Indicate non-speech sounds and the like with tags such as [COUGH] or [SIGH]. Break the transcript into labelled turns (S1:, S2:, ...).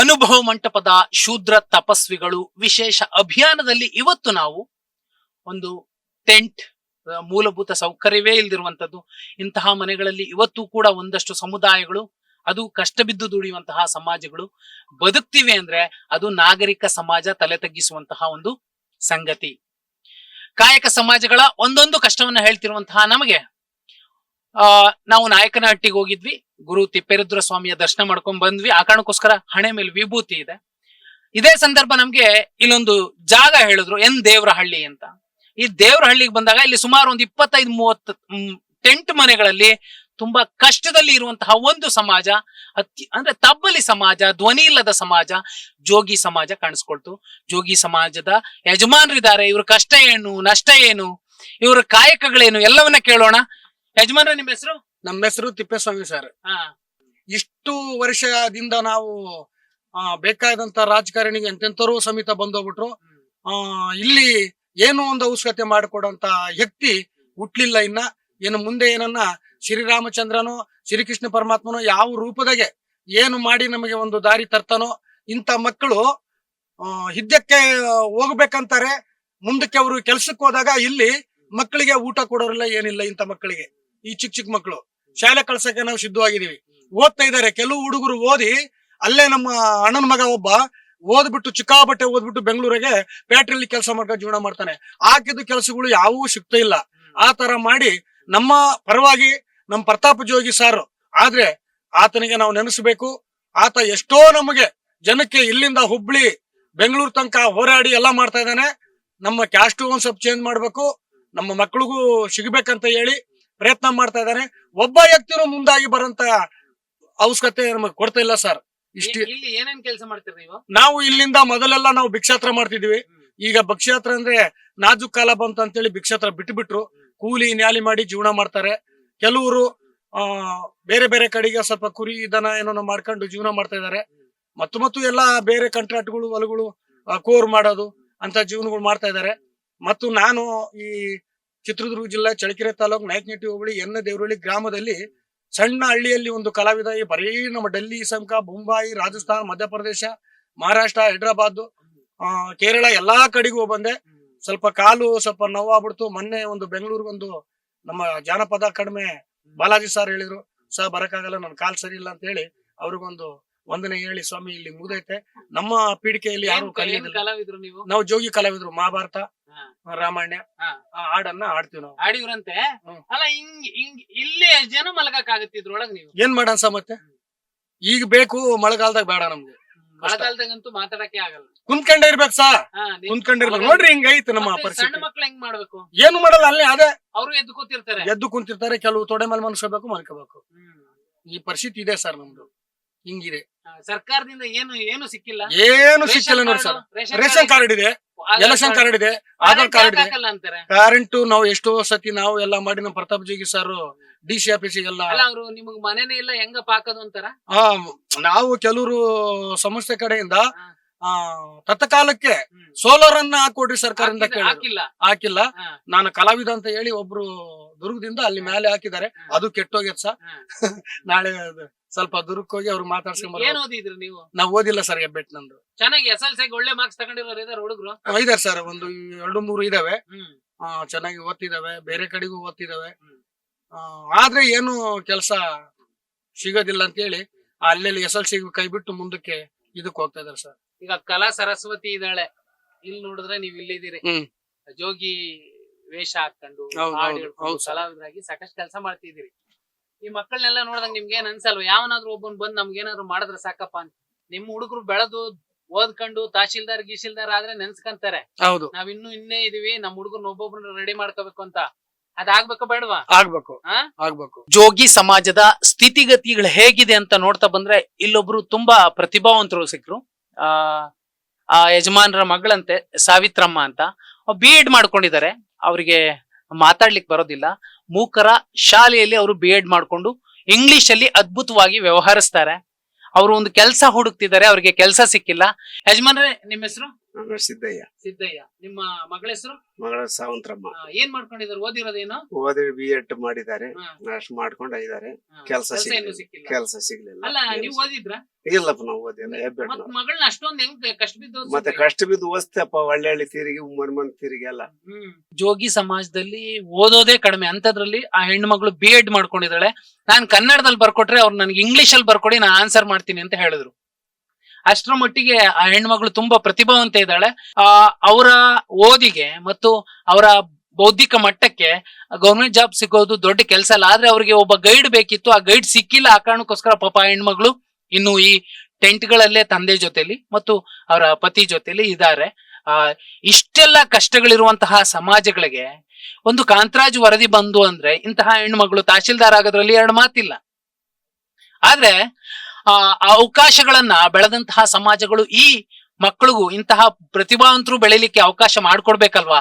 S1: ಅನುಭವ ಮಂಟಪದ ಶೂದ್ರ ತಪಸ್ವಿಗಳು ವಿಶೇಷ ಅಭಿಯಾನದಲ್ಲಿ ಇವತ್ತು ನಾವು ಒಂದು ಟೆಂಟ್ ಮೂಲಭೂತ ಸೌಕರ್ಯವೇ ಇಲ್ದಿರುವಂತದ್ದು ಇಂತಹ ಮನೆಗಳಲ್ಲಿ ಇವತ್ತು ಕೂಡ ಒಂದಷ್ಟು ಸಮುದಾಯಗಳು, ಅದು ಕಷ್ಟ ಬಿದ್ದು ದುಡಿಯುವಂತಹ ಸಮಾಜಗಳು ಬದುಕ್ತಿವೆ ಅಂದ್ರೆ ಅದು ನಾಗರಿಕ ಸಮಾಜ ತಲೆ ತಗ್ಗಿಸುವಂತಹ ಒಂದು ಸಂಗತಿ. ಕಾಯಕ ಸಮಾಜಗಳ ಒಂದೊಂದು ಕಷ್ಟವನ್ನ ಹೇಳ್ತಿರುವಂತಹ ನಮಗೆ, ಆ, ನಾವು ನಾಯಕನಹಟ್ಟಿಗೆ ಹೋಗಿದ್ವಿ. ಗುರು ತಿಪ್ಪೇರುದ್ರ ಸ್ವಾಮಿಯ ದರ್ಶನ ಮಾಡ್ಕೊಂಡ್ ಬಂದ್ವಿ. ಆ ಕಾರಣಕ್ಕೋಸ್ಕರ ಹಣೆ ಮೇಲೆ ವಿಭೂತಿ ಇದೆ. ಇದೇ ಸಂದರ್ಭ ನಮ್ಗೆ ಇಲ್ಲೊಂದು ಜಾಗ ಹೇಳಿದ್ರು, ಎನ್ ದೇವರಹಳ್ಳಿ ಅಂತ. ಈ ದೇವರಹಳ್ಳಿಗೆ ಬಂದಾಗ ಇಲ್ಲಿ ಸುಮಾರು ಒಂದು ಇಪ್ಪತ್ತೈದು ಮೂವತ್ತು ಟೆಂಟ್ ಮನೆಗಳಲ್ಲಿ ತುಂಬಾ ಕಷ್ಟದಲ್ಲಿ ಇರುವಂತಹ ಒಂದು ಸಮಾಜ ಅತಿ ಅಂದ್ರೆ ತಬ್ಬಲಿ ಸಮಾಜ, ಧ್ವನಿ ಇಲ್ಲದ ಸಮಾಜ, ಜೋಗಿ ಸಮಾಜ ಕಾಣಿಸ್ಕೊಳ್ತು. ಜೋಗಿ ಸಮಾಜದ ಯಜಮಾನರಿದ್ದಾರೆ. ಇವ್ರ ಕಷ್ಟ ಏನು, ನಷ್ಟ ಏನು, ಇವ್ರ ಕಾಯಕಗಳೇನು, ಎಲ್ಲವನ್ನ ಕೇಳೋಣ. ಯಜಮಾನ್ರ ನಿಮ್ಮ ಹೆಸರು?
S2: ನಮ್ಮ ಹೆಸರು ತಿಪ್ಪೇಸ್ವಾಮಿ ಸರ್. ಇಷ್ಟು ವರ್ಷದಿಂದ ನಾವು ಆ, ಬೇಕಾದಂತ ರಾಜಕಾರಣಿಗೆ ಎಂತೆಂತರೂ ಸಮೇತ ಬಂದೋಗ್ಬಿಟ್ರು. ಆ ಇಲ್ಲಿ ಏನು ಒಂದು ಅವಶ್ಯಕತೆ ಮಾಡಿಕೊಡಂತ ವ್ಯಕ್ತಿ ಹುಟ್ಲಿಲ್ಲ ಇನ್ನ. ಇನ್ನು ಮುಂದೆ ಏನನ್ನ ಶ್ರೀರಾಮಚಂದ್ರನು ಶ್ರೀಕೃಷ್ಣ ಪರಮಾತ್ಮನು ಯಾವ ರೂಪದಾಗೆ ಏನು ಮಾಡಿ ನಮಗೆ ಒಂದು ದಾರಿ ತರ್ತಾನೋ ಇಂಥ ಮಕ್ಕಳು ಆ, ಹಿದ್ದಕ್ಕೆ ಹೋಗ್ಬೇಕಂತಾರೆ. ಮುಂದಕ್ಕೆ ಅವರು ಕೆಲ್ಸಕ್ಕೆ ಹೋದಾಗ ಇಲ್ಲಿ ಮಕ್ಕಳಿಗೆ ಊಟ ಕೊಡೋರಿಲ್ಲ ಏನಿಲ್ಲ ಇಂಥ ಮಕ್ಕಳಿಗೆ. ಈ ಚಿಕ್ಕ ಚಿಕ್ಕ ಮಕ್ಕಳು ಶಾಲೆ ಕಳ್ಸಕ್ಕೆ ನಾವು ಸಿದ್ಧವಾಗಿದ್ದೀವಿ. ಓದ್ತಾ ಇದ್ದಾರೆ ಕೆಲವು ಹುಡುಗರು ಓದಿ ಅಲ್ಲೇ ನಮ್ಮ ಅಣ್ಣನ ಮಗ ಒಬ್ಬ ಓದ್ಬಿಟ್ಟು ಚಿಕ್ಕಾಬಟ್ಟೆ ಓದ್ಬಿಟ್ಟು ಬೆಂಗಳೂರಿಗೆ ಫ್ಯಾಕ್ಟ್ರಿಲಿ ಕೆಲಸ ಮಾಡ್ಕೊಂಡು ಜೀವನ ಮಾಡ್ತಾನೆ. ಹಾಕಿದ ಕೆಲಸಗಳು ಯಾವೂ ಸಿಗ್ತಾ ಇಲ್ಲ. ಆ ತರ ಮಾಡಿ ನಮ್ಮ ಪರವಾಗಿ ನಮ್ಮ ಪ್ರತಾಪ ಜೋಗಿ ಸಾರು ಆದ್ರೆ ಆತನಿಗೆ ನಾವು ನೆನೆಸಬೇಕು. ಆತ ಎಷ್ಟೋ ನಮಗೆ ಜನಕ್ಕೆ ಇಲ್ಲಿಂದ ಹುಬ್ಳಿ, ಬೆಂಗಳೂರು ತನಕ ಹೋರಾಡಿ ಎಲ್ಲ ಮಾಡ್ತಾ ಇದ್ದಾನೆ. ನಮ್ಮ ಕ್ಯಾಸ್ಟ್ ಒಂದ್ ಸ್ವಲ್ಪ ಚೇಂಜ್ ಮಾಡ್ಬೇಕು. ನಮ್ಮ ಮಕ್ಕಳಿಗೂ ಸಿಗ್ಬೇಕಂತ ಹೇಳಿ ಪ್ರಯತ್ನ ಮಾಡ್ತಾ ಇದ್ದಾರೆ. ಒಬ್ಬ ವ್ಯಕ್ತಿನೂ ಮುಂದಾಗಿ ಬರಂತ ಅವಶ್ಯಕತೆ ನಮಗೆ ಕೊಡ್ತಾ ಇಲ್ಲ ಸರ್. ಇಷ್ಟು
S1: ಇಲ್ಲಿ ಏನೇನ್ ಕೆಲಸ ಮಾಡ್ತೀರಿ ನೀವು?
S2: ನಾವು ಇಲ್ಲಿಂದ ಮೊದಲೆಲ್ಲ ನಾವು ಭಿಕ್ಷಾತ್ರ ಮಾಡ್ತಿದ್ವಿ ಈಗ ಭಿಕ್ಷಾತ್ರ ಅಂದ್ರೆ ನಾಜುಕ್ ಕಾಲ ಅಂತ ಅಂತೇಳಿ ಭಿಕ್ಷಾತ್ರ ಬಿಟ್ಟು ಬಿಟ್ರು ಕೂಲಿ ನ್ಯಾಲಿ ಮಾಡಿ ಜೀವನ ಮಾಡ್ತಾರೆ. ಕೆಲವರು ಆ ಬೇರೆ ಬೇರೆ ಕಡೆಗೆ ಸ್ವಲ್ಪ ಕುರಿ ದನ ಏನೋ ಮಾಡ್ಕೊಂಡು ಜೀವನ ಮಾಡ್ತಾ ಇದ್ದಾರೆ. ಮತ್ತು ಮತ್ತು ಎಲ್ಲ ಬೇರೆ ಕಾಂಟ್ರಾಕ್ಟ್ಗಳು ಹೊಲಗಳು ಕೋರ್ ಮಾಡೋದು ಅಂತ ಜೀವನಗಳು ಮಾಡ್ತಾ ಇದ್ದಾರೆ. ಮತ್ತು ನಾನು ಈ ಚಿತ್ರದುರ್ಗ ಜಿಲ್ಲೆ ಚಳ್ಳಕೆರೆ ತಾಲೂಕು ನಾಯಕನಟ್ಟಿ ಹೋಬಳಿ ಎನ್ನ ದೇವರಳ್ಳಿ ಗ್ರಾಮದಲ್ಲಿ ಸಣ್ಣ ಹಳ್ಳಿಯಲ್ಲಿ ಒಂದು ಕಲಾವಿದ ಈ ಬರೀ ನಮ್ಮ ಡೆಲ್ಲಿ, ಸಂಕ ಮುಂಬಾಯಿ ರಾಜಸ್ಥಾನ್, ಮಧ್ಯಪ್ರದೇಶ, ಮಹಾರಾಷ್ಟ್ರ, ಹೈದರಾಬಾದ್ ಕೇರಳ ಎಲ್ಲಾ ಕಡೆಗೂ ಬಂದೆ. ಸ್ವಲ್ಪ ಕಾಲು ಸ್ವಲ್ಪ ನೋವಾಗ್ಬಿಡ್ತು. ಮೊನ್ನೆ ಒಂದು ಬೆಂಗಳೂರಿಗೆ ಒಂದು ನಮ್ಮ ಜಾನಪದ ಕಡಿಮೆ ಬಾಲಾಜಿ ಸರ್ ಹೇಳಿದ್ರು, ಸರ್, ಬರಕ್ಕಾಗಲ್ಲ ನನ್ ಕಾಲ್ ಸರಿ ಇಲ್ಲ ಅಂತ ಹೇಳಿ ಅವ್ರಿಗೊಂದು ವಂದನೆ ಹೇಳಿ ಸ್ವಾಮಿ ಇಲ್ಲಿ ಮುಗ್ದೈತೆ. ನಮ್ಮ ಪೀಡಿಕೆಯಲ್ಲಿ ಯಾರು ಕಲಿಯೋದಿಲ್ಲ.
S1: ಕಲಾವಿದ್ರು ನೀವು?
S2: ನಾವು ಜೋಗಿ ಕಲಾವಿದ್ರು ಮಹಾಭಾರತ ರಾಮಾಯಣ ಆ ಹಾಡನ್ನ ಹಾಡ್ತೀವಿ ನಾವು.
S1: ಆಡಿವ್ರಂತೆ
S2: ಹ್ಮ್.
S1: ಅಲ್ಲ ಹಿಂಗ್ ಹಿಂಗ್ ಇಲ್ಲೇ ಎಷ್ಟ್ ಜನ ಮಲಗಕ್ ಆಗತ್ತಿದ್ರೊಳಗ್ ನೀವು?
S2: ಏನ್ ಮಾಡನ್ಸ ಮತ್ತೆ? ಈಗ ಬೇಕು ಮಳೆಗಾಲದಾಗ ಬೇಡ ನಮ್ಗೆ.
S1: ಮಳೆಗಾಲದಾಗಂತೂ ಮಾತಾಡಕ್ಕೆ ಆಗಲ್ಲ.
S2: ಕುಂತ್ಕೊಂಡೇ ಇರ್ಬೇಕು ಸಾ
S1: ಹಾ, ನೀವು-
S2: ಕುಂತ್ಕೊಂಡಿರ್ಬೇಕು ನೋಡ್ರಿ ಹಿಂಗೈತೆ ನಮ್ಮ
S1: ಪರಿಸ್ಥಿತಿ. ಸಣ್ಣ
S2: ಪರಿಸ್ಥಿತಿ
S1: ಮಕ್ಳು ಹೆಂಗ್ ಮಾಡ್ಬೇಕು?
S2: ಏನು ಮಾಡಲ್ಲ ಅಲ್ಲಿ ಅದೇ.
S1: ಅವ್ರು ಎದ್ದು ಕೂತಿರ್ತಾರೆ.
S2: ಎದ್ದು ಕುಂತಿರ್ತಾರೆ ಕೆಲವು ತೊಡೆ ಮೇಲೆ ಮನ್ಸ್ಕೋಬೇಕು ಮಲ್ಕೋಬೇಕು. ಈ ಪರಿಸ್ಥಿತಿ ಇದೆ ಸರ್ ನಮ್ದು. ಹಿಂಗಿದೆ.
S1: ಸರ್ಕಾರದಿಂದ ಏನು ಏನು ಸಿಕ್ಕಿಲ್ಲ.
S2: ಏನು ಸಿಕ್ಕಿಲ್ಲ ನೋಡಿ ಸರ್. ರೇಷನ್ ಕಾರ್ಡ್ ಇದೆ. ಎಲೆಕ್ಷನ್
S1: ಕಾರ್ಡ್,
S2: ಇದೆ. ಆಧಾರ್ ಕಾರ್ಡ್ ಇದೆ. ಕರೆಂಟ್ ನಾವು ಎಷ್ಟೋ ಸತಿ ನಾವು ಎಲ್ಲ ಮಾಡಿ ನಮ್ಮ Pratap Jogi sir D C ಆಫೀಸಿಗೆಲ್ಲ
S1: ಅಲ್ಲ ಅವರು ನಿಮಗ್ ಮನೇನೆ ಇಲ್ಲ ಹೆಂಗಪ್ಪ ಹಾಕೋದು ಅಂತಾರ?
S2: ಹಾ ನಾವು ಕೆಲವರು ಸಂಸ್ಥೆ ಕಡೆಯಿಂದ ಆ ತತ್ಕಾಲಕ್ಕೆ ಸೋಲಾರ್ ಅನ್ನ ಹಾಕೊಡ್ರಿ ಸರ್ಕಾರದಿಂದ
S1: ಹಾಕಿಲ್ಲ- ಹಾಕಿಲ್ಲ.
S2: ನಾನು ಕಲಾವಿದ ಅಂತ ಹೇಳಿ ಒಬ್ರು ದುರ್ಗದಿಂದ ಅಲ್ಲಿ ಮೇಲೆ ಹಾಕಿದ್ದಾರೆ. ಅದು ಕೆಟ್ಟೋಗ್ಯದ ಸರ್. [LAUGHS] ನಾಳೆ ಸ್ವಲ್ಪ ದೂರಕ್ಕೆ ಹೋಗಿ ಅವ್ರು ಮಾತಾಡ್ಸ್ಕೊಂಡ್
S1: ಏನ್
S2: ಬರ್ಬೇಕು
S1: ಓದಿದ್ರಿ ನೀವು?
S2: ನಾವು ಓದಿಲ್ಲ ಸರ್ ಹೆಬ್ಬೆಟ್ ನಂದು.
S1: ಚೆನ್ನಾಗಿ ಎಸ್ ಎಲ್ ಸಿ ಒಳ್ಳೆ ಮಾರ್ಕ್ಸ್ ತಗೊಂಡಿರೋರು ಇದಾರೆ ಹುಡುಗರು?
S2: ಇದಾರೆ ಸರ್ ಒಂದು ಎರಡು ಮೂರು ಇದಾವೆ.
S1: ಹ್ಮ್.
S2: ಆ, ಚೆನ್ನಾಗಿ ಓದ್ತಿದಾವೆ ಬೇರೆ ಕಡೆಗೂ ಓದ್ತಿದಾವೆ. ಆ, ಆದ್ರೆ ಏನು ಕೆಲಸ ಸಿಗೋದಿಲ್ಲ ಅಂತ ಹೇಳಿ ಅಲ್ಲೆಲ್ಲಿ ಎಸ್ ಎಲ್ ಸಿ ಕೈ ಬಿಟ್ಟು ಮುಂದಕ್ಕೆ ಇದಕ್ಕೆ ಹೋಗ್ತಾ ಇದಾರೆ ಸರ್
S1: ಈಗ ಕಲಾ ಸರಸ್ವತಿ ಇದ್ದಾಳೆ. ಇಲ್ಲಿ ನೋಡಿದ್ರೆ ನೀವ್ ಇಲ್ಲಿದ್ದೀರಿ
S2: ಹ್ಮ್.
S1: ಜೋಗಿ ವೇಷ ಹಾಕೊಂಡು
S2: ಹೌದು,
S1: ಹಾಡ್
S2: ಹೌದು,
S1: ಹೇಳ್ಕೊಂಡು,
S2: ಹೌದು ಸರ್.
S1: ಕಲಾವಿದರಾಗಿ ಸಾಕಷ್ಟು ಕೆಲಸ ಮಾಡ್ತಿದ್ದೀರಿ. ಈ ಮಕ್ಕಳನ್ನೆಲ್ಲ ನೋಡಿದಂಗ ನಿಮ್ಗೆ ಏನ್ ಅನ್ಸಲ್ವ? ಯಾವನಾದ್ರೂ ಒಬ್ಬನ್ ಬಂದ್ ನಮ್ಗೇನಾದ್ರು ಮಾಡಿದ್ರೆ ಸಾಕಪ್ಪ ಅಂತ. ನಿಮ್ ಹುಡುಗರು ಬೆಳೆದು ಓದ್ಕೊಂಡು ತಹಶೀಲ್ದಾರ್ ಗೀಶೀಲ್ದಾರ್ ಆದ್ರೆ ನೆನ್ಸ್ಕಂತಾರೆ.
S2: ಹೌದು.
S1: ನಾವ್ ಇನ್ನು ಇನ್ನೇ ಇದೀವಿ ನಮ್ ಹುಡುಗರ್ನ ಒಬ್ಬೊಬ್ರನ್ನ ರೆಡಿ ಮಾಡ್ಕೋಬೇಕು ಅಂತ. ಅದಾಗ್ಬೇಕು ಬೇಡವಾ?
S2: ಆಗ್ಬೇಕು.
S1: ಆ?
S2: ಆಗ್ಬೇಕು.
S1: ಜೋಗಿ ಸಮಾಜದ ಸ್ಥಿತಿಗತಿಗಳು ಹೇಗಿದೆ ಅಂತ ನೋಡ್ತಾ ಬಂದ್ರೆ ಇಲ್ಲೊಬ್ರು ತುಂಬಾ ಪ್ರತಿಭಾವಂತರು ಸಿಕ್ರು. ಆ ಆ ಯಜಮಾನರ ಮಗಳಂತೆ ಸಾವಿತ್ರಮ್ಮ ಅಂತ. ಬಿ ಎಡ್ ಮಾಡ್ಕೊಂಡಿದ್ದಾರೆ. ಅವರಿಗೆ ಮಾತಾಡ್ಲಿಕ್ಕೆ ಬರೋದಿಲ್ಲ. ಮೂಕರ ಶಾಲೆಯಲ್ಲಿ ಅವರು ಬಿ ಎಡ್ ಮಾಡ್ಕೊಂಡು ಇಂಗ್ಲಿಷ್ ಅಲ್ಲಿ ಅದ್ಭುತವಾಗಿ ವ್ಯವಹರಿಸ್ತಾರೆ. ಅವರು ಒಂದು ಕೆಲಸ ಹುಡುಕ್ತಿದ್ದಾರೆ, ಅವ್ರಿಗೆ ಕೆಲಸ ಸಿಕ್ಕಿಲ್ಲ. ಯಜಮಾನ್ರೆ, ನಿಮ್ಮ ಹೆಸರು?
S3: ನನ್ನ ಸಿದ್ದಯ್ಯ.
S1: ಸಿದ್ದಯ್ಯ. ನಿಮ್ಮ ಮಗಳ ಹೆಸರು?
S3: ಮಗಳ ಸಾವಂತ್ರಮ್ಮ.
S1: ಆ, ಏನ್ ಮಾಡ್ಕೊಂಡಿದ್ದಾರೆ? ಓದಿರೋದೇನು?
S3: ಓದಿ ಬಿ ಎಡ್ ಮಾಡಿದ್ದಾರೆ.
S1: ಹಾ,
S3: ಅಷ್ಟು ಮಾಡ್ಕೊಂಡ್ ಕೆಲಸ
S1: ಹಾ.
S3: ಕೆಲ್ಸ ಸಿಗ್ಲಿಲ್ಲ.
S1: ಸಿಕ್ಕಿಲ್ಲ.
S3: ಕೆಲಸ ಸಿಗ್ಲಿಲ್ಲ.
S1: ಅಲ್ಲ ನೀವು. ಓದಿದ್ರ?
S3: ಇಲ್ಲಪ್ಪ ನಾವು ಓದಿಲ್ಲ. ಹೆಬ್ಬೆಟ್
S1: ಮತ್
S3: ನಾವು.
S1: ಮಗಳನ್ನ ಅಷ್ಟೊಂದ್ ಹೆಂಗ್ ಕಷ್ಟ ಬಿದ್ದು
S3: ಮತ್ತೆ ಕಷ್ಟ ಬಿದ್ದು ಓದ್ತಪ್ಪ ಒಳ್ಳೆ ಹಳ್ಳಿ ತಿರುಗಿ ಮನ್ ಮನ್ ತಿರುಗಿ ಎಲ್ಲ.
S1: ಹ್ಮ್. ಜೋಗಿ ಸಮಾಜದಲ್ಲಿ ಓದೋದೇ ಕಡಿಮೆ. ಅಂತದ್ರಲ್ಲಿ ಆ ಹೆಣ್ಮಗಳು ಬಿ ಎಡ್ ಮಾಡ್ಕೊಂಡಿದ್ದಾಳೆ. ನಾನ್ ಕನ್ನಡದಲ್ಲಿ ಬರ್ಕೊಟ್ರೆ ಅವ್ರು ನನಗೆ ಇಂಗ್ಲಿಷ್ ಅಲ್ಲಿ ಬರ್ಕೊಡಿ ನಾನು ಆನ್ಸರ್ ಮಾಡ್ತೀನಿ ಅಂತ ಹೇಳಿದ್ರು. ಅಷ್ಟರ ಮಟ್ಟಿಗೆ ಆ ಹೆಣ್ಮಗಳು ತುಂಬಾ ಪ್ರತಿಭಾವಂತ ಇದ್ದಾಳೆ. ಆ, ಅವರ ಓದಿಗೆ ಮತ್ತು ಅವರ ಬೌದ್ಧಿಕ ಮಟ್ಟಕ್ಕೆ ಗೌರ್ಮೆಂಟ್ ಜಾಬ್ ಸಿಗೋದು ದೊಡ್ಡ ಕೆಲಸ ಅಲ್ಲ. ಆದ್ರೆ ಅವ್ರಿಗೆ ಒಬ್ಬ ಗೈಡ್ ಬೇಕಿತ್ತು. ಆ ಗೈಡ್ ಸಿಕ್ಕಿಲ್ಲ. ಆ ಕಾರಣಕ್ಕೋಸ್ಕರ ಪಾಪ ಹೆಣ್ಮಗಳು ಇನ್ನು ಈ ಟೆಂಟ್ ಗಳಲ್ಲೇ ತಂದೆ ಜೊತೆಲಿ ಮತ್ತು ಅವರ ಪತಿ ಜೊತೆಲಿ ಇದ್ದಾರೆ. ಆ, ಇಷ್ಟೆಲ್ಲ ಕಷ್ಟಗಳಿರುವಂತಹ ಸಮಾಜಗಳಿಗೆ ಒಂದು ಕಾಂತರಾಜ್ ವರದಿ ಬಂದು ಅಂದ್ರೆ ಇಂತಹ ಹೆಣ್ಮಗಳು ತಹಶೀಲ್ದಾರ್ ಆಗೋದ್ರಲ್ಲಿ ಎರಡು ಮಾತಿಲ್ಲ. ಆದ್ರೆ ಆ ಅವಕಾಶಗಳನ್ನ ಬೆಳೆದಂತಹ ಸಮಾಜಗಳು ಈ ಮಕ್ಕಳಿಗೂ ಇಂತಹ ಪ್ರತಿಭಾವಂತರು ಬೆಳಿಲಿಕ್ಕೆ ಅವಕಾಶ ಮಾಡ್ಕೊಡ್ಬೇಕಲ್ವಾ?